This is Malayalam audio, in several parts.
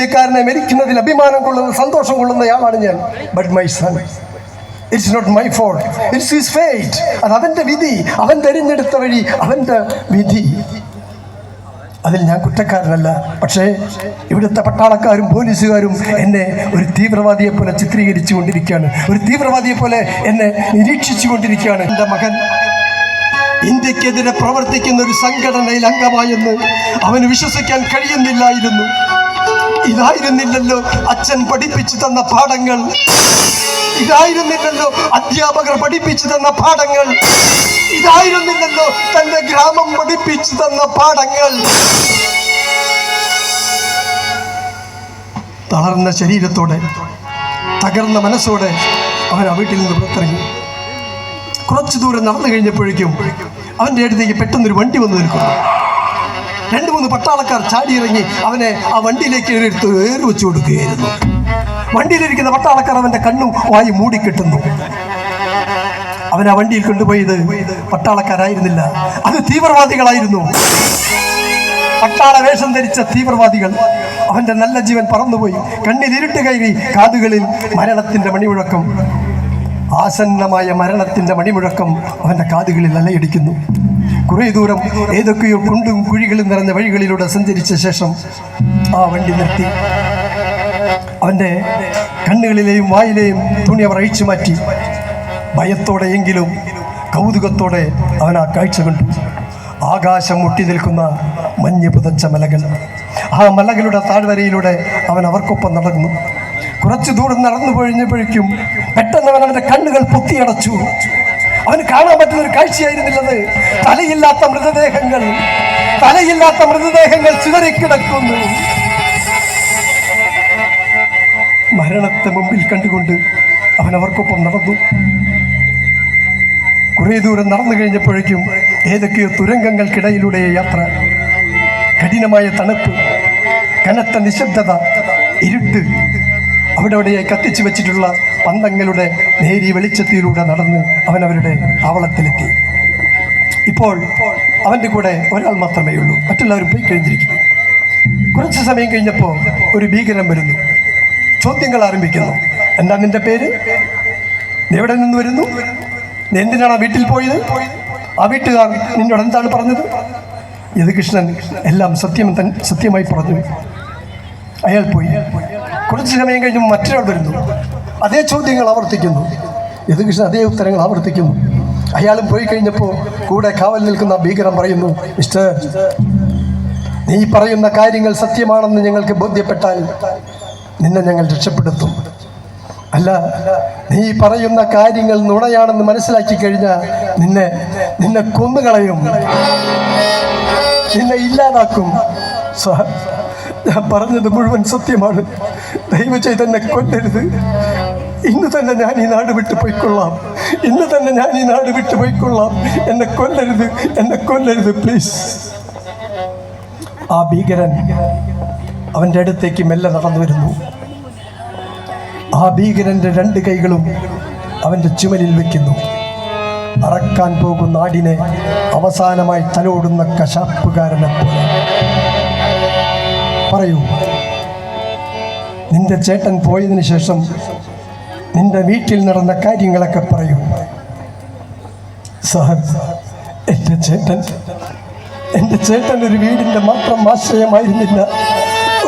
ഇന്ത്യക്കാരനെ മരിക്കുന്നതിൽ അഭിമാനം കൊള്ളുന്ന സന്തോഷം കൊള്ളുന്നയാളാണ് ഞാൻ. But my son it's not my fault it's his fate അത് അവന്റെ വിധി. അവൻ തിരഞ്ഞെടുത്ത വഴി അവന്റെ വിധി. അതിൽ ഞാൻ കുറ്റക്കാരനല്ല. പക്ഷേ ഇവിടുത്തെ പട്ടാളക്കാരും പോലീസുകാരും എന്നെ ഒരു തീവ്രവാദിയെ പോലെ ചിത്രീകരിച്ചു കൊണ്ടിരിക്കുകയാണ് ഒരു തീവ്രവാദിയെ പോലെ എന്നെ നിരീക്ഷിച്ചു കൊണ്ടിരിക്കുകയാണ് എന്റെ മകൻ ഇന്ത്യക്കെതിരെ പ്രവർത്തിക്കുന്ന ഒരു സംഘടനയിൽ അംഗമായെന്ന് അവന് വിശ്വസിക്കാൻ കഴിയുന്നില്ലായിരുന്നു. ഇതായിരുന്നില്ലല്ലോ അച്ഛൻ പഠിപ്പിച്ചു തന്ന പാഠങ്ങൾ. ഇതായിരുന്നില്ലല്ലോ അധ്യാപകർ പഠിപ്പിച്ചു തന്ന പാഠങ്ങൾ. ഇതായിരുന്നില്ലല്ലോ തന്റെ ഗ്രാമം പഠിപ്പിച്ചു തന്ന പാഠങ്ങൾ. തളർന്ന ശരീരത്തോടെ തകർന്ന മനസ്സോടെ അവൻ ആ വീട്ടിൽ നിന്ന് പുറത്തിറങ്ങി. കുറച്ചു ദൂരം നടന്നു കഴിഞ്ഞപ്പോഴേക്കും അവന്റെ അടുത്തേക്ക് പെട്ടെന്നൊരു വണ്ടി വന്നു നിൽക്കുന്നു. രണ്ട് മൂന്ന് പട്ടാളക്കാർ ചാടി ഇറങ്ങി അവനെ ആ വണ്ടിയിലേക്ക് എടുത്ത് ഏറി വെച്ചു കൊടുക്കുകയായിരുന്നു. വണ്ടിയിലിരിക്കുന്ന പട്ടാളക്കാർ അവന്റെ കണ്ണും വായി മൂടിക്കെട്ടുന്നു. അവൻ ആ വണ്ടിയിൽ കൊണ്ടുപോയത് പട്ടാളക്കാരായിരുന്നില്ല. അത് തീവ്രവാദികളായിരുന്നു. പട്ടാള വേഷം ധരിച്ച തീവ്രവാദികൾ അവന്റെ നല്ല ജീവൻ പറന്നുപോയി. കണ്ണിൽ ഇരുട്ട് കയറി കാതുകളിൽ മരണത്തിന്റെ മണിമുഴക്കം. ആസന്നമായ മരണത്തിന്റെ മണിമുഴക്കം അവന്റെ കാതുകളിൽ അലയടിക്കുന്നു. കുറേ ദൂരം ഏതൊക്കെയോ കുണ്ടും കുഴികളും നിറഞ്ഞ വഴികളിലൂടെ സഞ്ചരിച്ച ശേഷം ആ വണ്ടി നിർത്തി. അവന്റെ കണ്ണുകളിലെയും വായിലെയും തുണി അവർ അഴിച്ചു മാറ്റി. ഭയത്തോടെയെങ്കിലും കൗതുകത്തോടെ അവൻ ആ കാഴ്ച കണ്ടു. ആകാശം മുട്ടി നിൽക്കുന്ന മഞ്ഞ് പുതച്ച മലകൾ. ആ മലകളുടെ താഴ്വരയിലൂടെ അവൻ അവർക്കൊപ്പം നടന്നു. കുറച്ചു ദൂരം നടന്നു കഴിഞ്ഞപ്പോഴേക്കും പെട്ടെന്ന് അവൻ അവന്റെ കണ്ണുകൾ പൊത്തിയടച്ചു. അവന് കാണാൻ പറ്റുന്ന ഒരു കാഴ്ചയായിരുന്നില്ലത്. തലയില്ലാത്ത മൃതദേഹങ്ങൾ തലയില്ലാത്ത മൃതദേഹങ്ങൾ ചിതറിക്കിടക്കുന്നു. മരണത്തെ മുമ്പിൽ കണ്ടുകൊണ്ട് അവൻ അവർക്കൊപ്പം നടന്നു. കുറേ ദൂരം നടന്നു കഴിഞ്ഞപ്പോഴേക്കും ഏതൊക്കെയോ തുരങ്കങ്ങൾക്കിടയിലൂടെ യാത്ര. കഠിനമായ തണുപ്പ് കനത്ത നിശബ്ദത ഇരുട്ട് അവിടെ അവിടെയായി കത്തിച്ചു വെച്ചിട്ടുള്ള പന്തങ്ങളുടെ നേരി വെളിച്ചത്തിലൂടെ നടന്ന് അവൻ അവരുടെ താവളത്തിലെത്തി ഇപ്പോൾ അവന്റെ കൂടെ ഒരാൾ മാത്രമേ ഉള്ളൂ. മറ്റുള്ളവരും പോയി കഴിഞ്ഞിരിക്കുന്നു. കുറച്ച് സമയം കഴിഞ്ഞപ്പോൾ ഒരു ഭീകരം വരുന്നു. ചോദ്യങ്ങൾ ആരംഭിക്കുന്നു. എന്താ നിന്റെ പേര്? നീ എവിടെ നിന്ന് വരുന്നു? നീ എന്തിനാണ് ആ വീട്ടിൽ പോയത്? ആ വീട്ടുകാർ നിന്നോട് എന്താണ് പറഞ്ഞത്? യദുകൃഷ്ണൻ എല്ലാം സത്യം സത്യമായി പറഞ്ഞു. അയാൾ പോയി. കുറച്ച് സമയം കഴിഞ്ഞ് മറ്റൊരാൾ വരുന്നു. അതേ ചോദ്യങ്ങൾ ആവർത്തിക്കുന്നു. യദുകൃഷ്ണൻ അതേ ഉത്തരങ്ങൾ ആവർത്തിക്കുന്നു. അയാളും പോയി കഴിഞ്ഞപ്പോൾ കൂടെ കാവൽ നിൽക്കുന്ന ഭീകരം പറയുന്നു മിസ്റ്റർ നീ പറയുന്ന കാര്യങ്ങൾ സത്യമാണെന്ന് ഞങ്ങൾക്ക് ബോധ്യപ്പെട്ടാൽ നിന്നെ ഞങ്ങൾ രക്ഷപ്പെടുത്തും. അല്ല നീ പറയുന്ന കാര്യങ്ങൾ നുണയാണെന്ന് മനസ്സിലാക്കി കഴിഞ്ഞാൽ നിന്നെ നിന്നെ കൊന്നുകളയും. നിന്നെ ഇല്ലാതാക്കും. ഞാൻ പറഞ്ഞത് മുഴുവൻ സത്യമാണ്. ദൈവ ചെയ്ത് എന്നെ കൊല്ലരുത്. ഇന്ന് തന്നെ ഞാൻ ഈ നാട് വിട്ടു പോയിക്കൊള്ളാം. ഇന്ന് തന്നെ ഞാൻ ഈ നാട് വിട്ടു പോയിക്കൊള്ളാം. എന്നെ കൊല്ലരുത് എന്നെ കൊല്ലരുത് പ്ലീസ് ആ ഭീകരൻ അവന്റെ അടുത്തേക്ക് മെല്ലെ നടന്നു വരുന്നു. ആ ഭീകരന്റെ രണ്ട് കൈകളും അവന്റെ ചുമലിൽ വെക്കുന്നു. അറക്കാൻ പോകുന്ന ആടിനെ അവസാനമായി തലോടുന്ന കശാപ്പുകാരനെ പോലെ പറയൂ. നിന്റെ ചേട്ടൻ പോയതിനു ശേഷം നിന്റെ വീട്ടിൽ നടന്ന കാര്യങ്ങളൊക്കെ പറയൂ. സാർ എന്റെ ചേട്ടൻ എന്റെ ചേട്ടൻ ഒരു വീടിന്റെ മാത്രം ആശ്രയമായിരുന്നില്ല.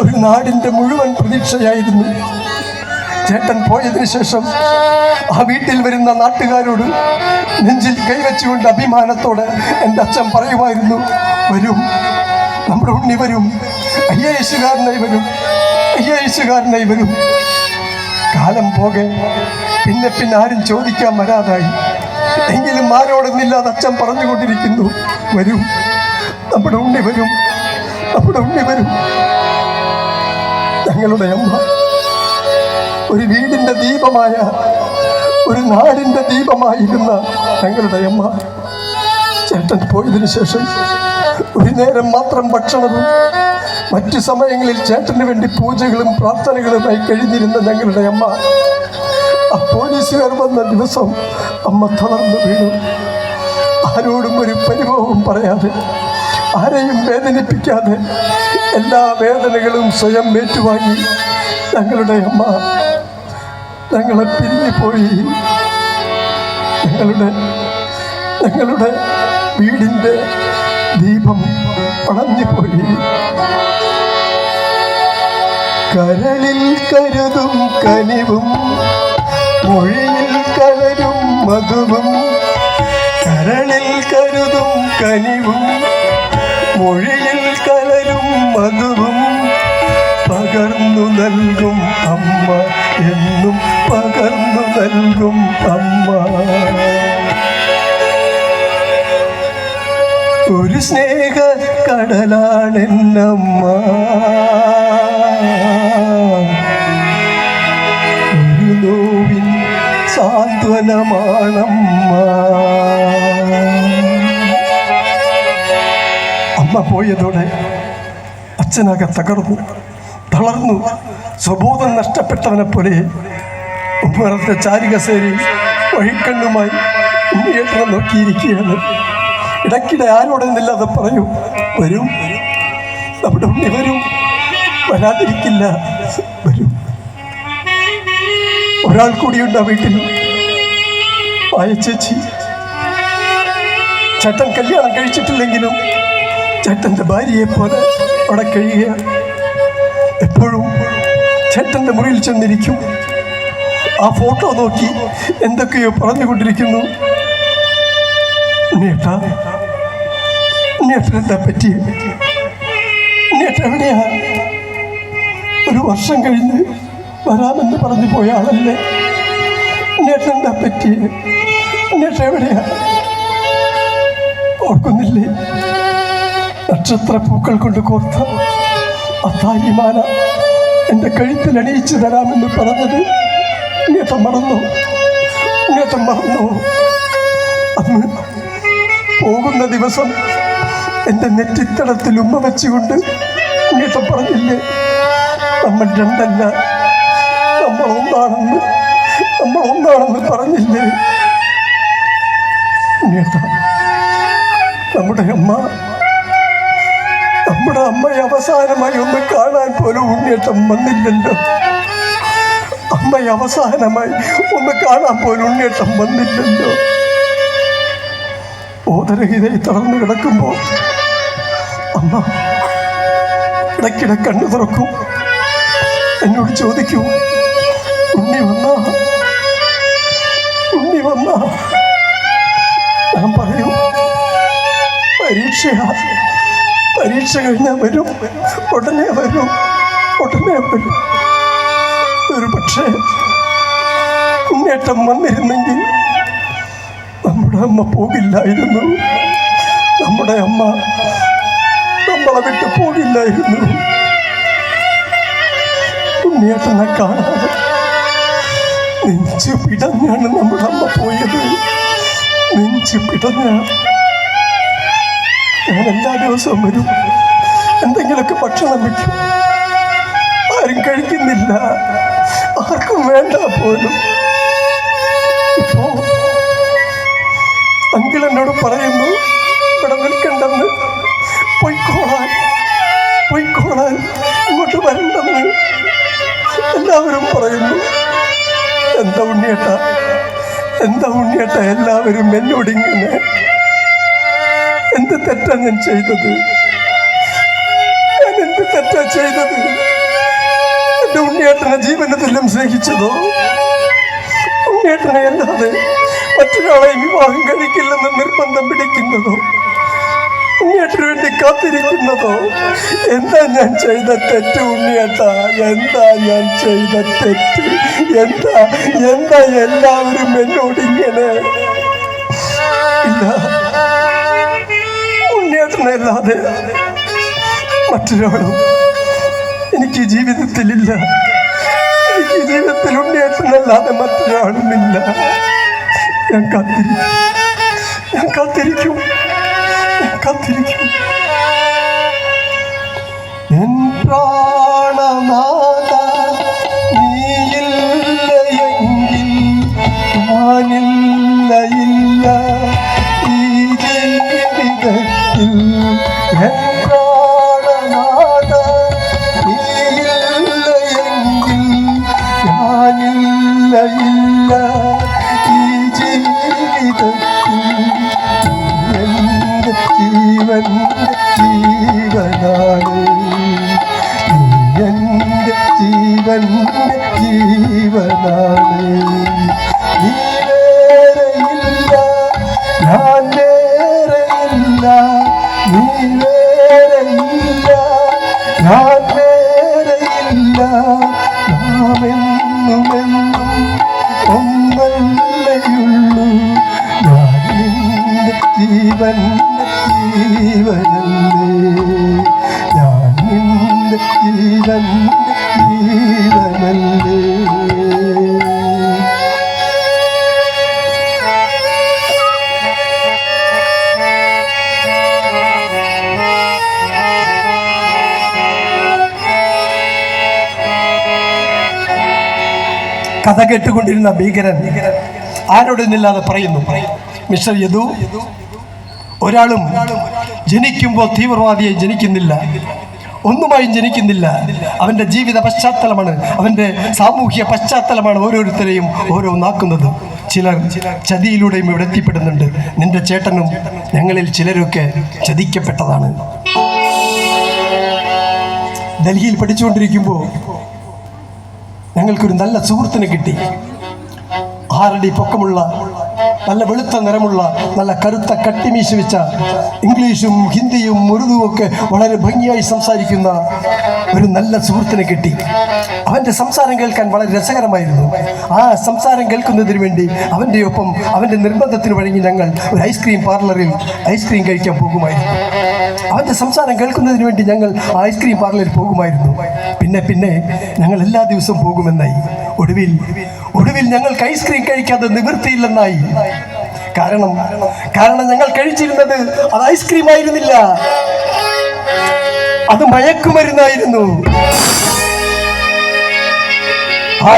ഒരു നാടിന്റെ മുഴുവൻ പ്രതീക്ഷയായിരുന്നു. ചേട്ടൻ പോയതിനു ശേഷം ആ വീട്ടിൽ വരുന്ന നാട്ടുകാരോട് നെഞ്ചിൽ കൈവച്ചുകൊണ്ട് അഭിമാനത്തോടെ എന്റെ അച്ഛൻ പറയുമായിരുന്നു വരും നമ്മുടെ ഉണ്ണി വരും. അയ്യേശുകാരനായി വരും. അയ്യേശുകാരനായി വരും. കാലം പോകെ. പിന്നെ പിന്നെ ആരും ചോദിക്കാൻ വരാതായി. എങ്കിലും ആരോടൊന്നില്ലാതെ അച്ഛൻ പറഞ്ഞുകൊണ്ടിരിക്കുന്നു. വരും. നമ്മുടെ ഉണ്ണി വരും. നമ്മുടെ ഉണ്ണി വരും. ഞങ്ങളുടെ അമ്മ. ഒരു വീടിന്റെ ദീപമായ ഒരു നാടിന്റെ ദീപമായിരുന്ന ഞങ്ങളുടെ അമ്മ. ചേട്ടൻ പോയതിനു ശേഷം ഒരു നേരം മാത്രം ഭക്ഷണവും മറ്റു സമയങ്ങളിൽ ചേട്ടന് വേണ്ടി പൂജകളും പ്രാർത്ഥനകളുമായി കഴിഞ്ഞിരുന്ന ഞങ്ങളുടെ അമ്മ. ആ പോലീസുകാർ വന്ന ദിവസം അമ്മ തളർന്നു വീണു. ആരോടും ഒരു പരിഭവവും പറയാതെ ആരെയും വേദനിപ്പിക്കാതെ എല്ലാ വേദനകളും സ്വയം ഏറ്റുവാങ്ങി ഞങ്ങളുടെ അമ്മ. ഞങ്ങളെ പിരിഞ്ഞുപോയി ഞങ്ങളുടെ ഞങ്ങളുടെ വീടിന്റെ ദീപം അണഞ്ഞുപോയി കരളിൽ കരുതും കനിവും മൊഴിയിൽ കലരും മധുവും കരളിൽ കരുതും കനിവും മൊഴിയിൽ കലരും മധുവും പകർന്നു നൽകും അമ്മ എന്നും പകർന്നു നൽകും അമ്മ. ഒരു സ്നേഹ കടലാണെന്നമ്മ. ഒരു നോവിൻ സാന്ത്വനമാണമ്മ. അമ്മ പോയതോടെ അച്ഛനാകെ തകർന്നു തളർന്നു. സ്വബോധം നഷ്ടപ്പെട്ടവനെ പോലെ ഉമ്മറത്തെ ചാരികസേരി വഴിക്കണ്ണുമായി ഉണ്ണിയേട്ടനെ നോക്കിയിരിക്കുകയാണ്. ഇടയ്ക്കിടെ ആരോടെന്നില്ലാതെ പറയൂ വരും നമ്മുടെ ഉണ്ണി വരും. വരാതിരിക്കില്ല. വരും. ഒരാൾ കൂടിയുണ്ട് ആ വീട്ടിൽ. വായച്ചേച്ചി ചേട്ടൻ കല്യാണം കഴിച്ചിട്ടില്ലെങ്കിലും ചേട്ടന്റെ ഭാര്യയെ പോലെ അവിടെ കഴിയുക. എപ്പോഴും ചേട്ടന്റെ മുറിയിൽ ചെന്നിരിക്കും. ആ ഫോട്ടോ നോക്കി എന്തൊക്കെയോ പറഞ്ഞുകൊണ്ടിരിക്കുന്നു. ഉണ്ണിയേട്ടൻ എന്താ പറ്റി? എവിടെയാ ഒരു വർഷം കഴിഞ്ഞ് വരാമെന്ന് പറഞ്ഞു പോയ ആളല്ലേ? എന്താ പറ്റി? ഉണ്ണിയേട്ടൻ എവിടെയാ? ഓർക്കുന്നില്ലേ? നക്ഷത്ര പൂക്കൾ കൊണ്ട് കോർത്ത അത്തായിമാല എന്റെ കഴുത്തിൽ അണിയിച്ചു തരാമെന്ന് പറഞ്ഞത് നേട്ടം മറന്നു? നേട്ടം മറന്നു? അന്ന് പോകുന്ന ദിവസം എന്റെ നെറ്റിത്തടത്തിൽ ഉമ്മ വെച്ചുകൊണ്ട് ഉണ്ണിയേട്ടൻ പറഞ്ഞില്ലേ? നമ്മൾ രണ്ടല്ല നമ്മൾ ഒന്നാണെന്ന് നമ്മൾ ഒന്നാണെന്ന് പറഞ്ഞില്ലേ? നമ്മുടെ അമ്മ നമ്മുടെ അമ്മയെ അവസാനമായി ഒന്ന് കാണാൻ പോലും ഉണ്ണിയേട്ടം വന്നില്ലല്ലോ. അമ്മയെ അവസാനമായി ഒന്ന് കാണാൻ പോലും ഉണ്ണിയേട്ടം വന്നില്ലല്ലോ. ബോധരഹിതയിൽ തളർന്നു കിടക്കുമ്പോൾ അമ്മ ഇടയ്ക്കിടെ കണ്ണു തുറക്കും. എന്നോട് ചോദിക്കൂ ഉണ്ണി വന്ന? ഉണ്ണി വന്ന? ഞാൻ പറയും പരീക്ഷയാ പരീക്ഷ കഴിഞ്ഞാൽ വരും ഉടനെ വരും ഉടനെ വരും. ഒരു പക്ഷേ ഉണ്ണേട്ടം വന്നിരുന്നെങ്കിൽ അമ്മ പോകില്ലായിരുന്നു. നമ്മുടെ അമ്മ നമ്മളെ വിട്ട് പോകില്ലായിരുന്നു. ഉണ്ണിയേട്ടനെ കാണാതെ നെഞ്ച് പിടഞ്ഞാണ് നമ്മുടെ അമ്മ പോയത്. നെഞ്ച് പിടഞ്ഞ ഞാൻ എല്ലാ ദിവസവും വരും. എന്തെങ്കിലുമൊക്കെ ഭക്ഷണം വയ്ക്കും. ആരും കഴിക്കുന്നില്ല. ആർക്കും വേണ്ട പോലും. എന്താ ഉണ്ണിയേട്ട എല്ലാവരും എന്നോട് ഇങ്ങനെ എന്ത് തെറ്റാ ഞാൻ ചെയ്തത്? ഞാൻ എന്ത് തെറ്റാ ചെയ്തത്? എന്റെ ഉണ്ണിയേട്ടനെ ജീവന സ്നേഹിച്ചതോ? ഉണ്ണിയേട്ടനെ അല്ലാതെ മറ്റൊരാളെ വിവാഹം കഴിക്കില്ലെന്ന് നിർബന്ധം പിടിക്കുന്നതോ? ഉണ്ണിയേട്ടന് വേണ്ടി കാത്തിരിക്കുന്നതോ. എന്താ ഞാൻ ചെയ്ത തെറ്റ് ഉണ്ണിയേട്ട? എന്താ ഞാൻ ചെയ്ത തെറ്റ്? എന്താ എന്താ എല്ലാവരും എന്നോട് ഇങ്ങനെ? ഉണ്ണിയേട്ടനല്ലാതെ മറ്റൊരാളും എനിക്ക് ജീവിതത്തിലില്ല. എനിക്ക് ജീവിതത്തിൽ ഉണ്ണിയേട്ടനല്ലാതെ മറ്റൊരാളുമില്ല ഞാൻ കാത്തിരിക്കും. ഞാൻ കാത്തിരിക്കും. കാത്തിരിക്കും. എൻ പ്രാണനാഥ നീയില്ലയെങ്കിൽ ഞാനില്ലയില്ല. ഈ ജീവിതത്തിൽ നീ കഥ കേട്ടുകൊണ്ടിരുന്ന ഭീകരൻ ആരോട് നിന്നില്ലാതെ പറയുന്നു. മിസ്റ്റർ യദു ഒരാളും ജനിക്കുമ്പോൾ തീവ്രവാദിയെ ജനിക്കുന്നില്ല. ഒന്നുമായും ജനിക്കുന്നില്ല. അവന്റെ ജീവിത പശ്ചാത്തലമാണ് അവന്റെ സാമൂഹ്യ പശ്ചാത്തലമാണ് ഓരോരുത്തരെയും ഓരോന്നാക്കുന്നത് ചിലർ ചതിയിലൂടെയും ഇവിടെ എത്തിപ്പെടുന്നുണ്ട്. നിന്റെ ചേട്ടനും ഞങ്ങളിൽ ചിലരൊക്കെ ചതിക്കപ്പെട്ടതാണ്. ഡൽഹിയിൽ പഠിച്ചുകൊണ്ടിരിക്കുമ്പോൾ ഞങ്ങൾക്കൊരു നല്ല സുഹൃത്തിനെ കിട്ടി. ആറടി പൊക്കമുള്ള നല്ല വെളുത്ത നിറമുള്ള നല്ല കറുത്ത കട്ടിമീശ വെച്ച ഇംഗ്ലീഷും ഹിന്ദിയും ഉറുദുവും ഒക്കെ വളരെ ഭംഗിയായി സംസാരിക്കുന്ന ഒരു നല്ല സുഹൃത്തിനെ കിട്ടി. അവന്റെ സംസാരം കേൾക്കാൻ വളരെ രസകരമായിരുന്നു. ആ സംസാരം കേൾക്കുന്നതിന് വേണ്ടി അവന്റെ ഒപ്പം അവന്റെ നിർബന്ധത്തിന് വഴങ്ങി ഞങ്ങൾ ഒരു ഐസ്ക്രീം പാർലറിൽ ഐസ്ക്രീം കഴിക്കാൻ പോകുമായിരുന്നു. അവന്റെ സംസാരം കേൾക്കുന്നതിന് വേണ്ടി ഞങ്ങൾ ആ ഐസ്ക്രീം പാർലറിൽ പോകുമായിരുന്നു. പിന്നെ പിന്നെ ഞങ്ങൾ എല്ലാ ദിവസവും പോകുമെന്നായി. ഒടുവിൽ ഒടുവിൽ ഞങ്ങൾക്ക് ഐസ്ക്രീം കഴിക്കാതെ നിവൃത്തിയില്ലെന്നായി. കാരണം കാരണം ഞങ്ങൾ കഴിച്ചിരുന്നത് അത് ഐസ്ക്രീം ആയിരുന്നില്ല. അത് മയക്കുമരുന്നായിരുന്നു.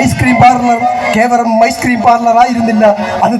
ഐസ്ക്രീം പാർലർ കേവലം ഐസ്ക്രീം പാർലർ ആയിരുന്നില്ല. അത്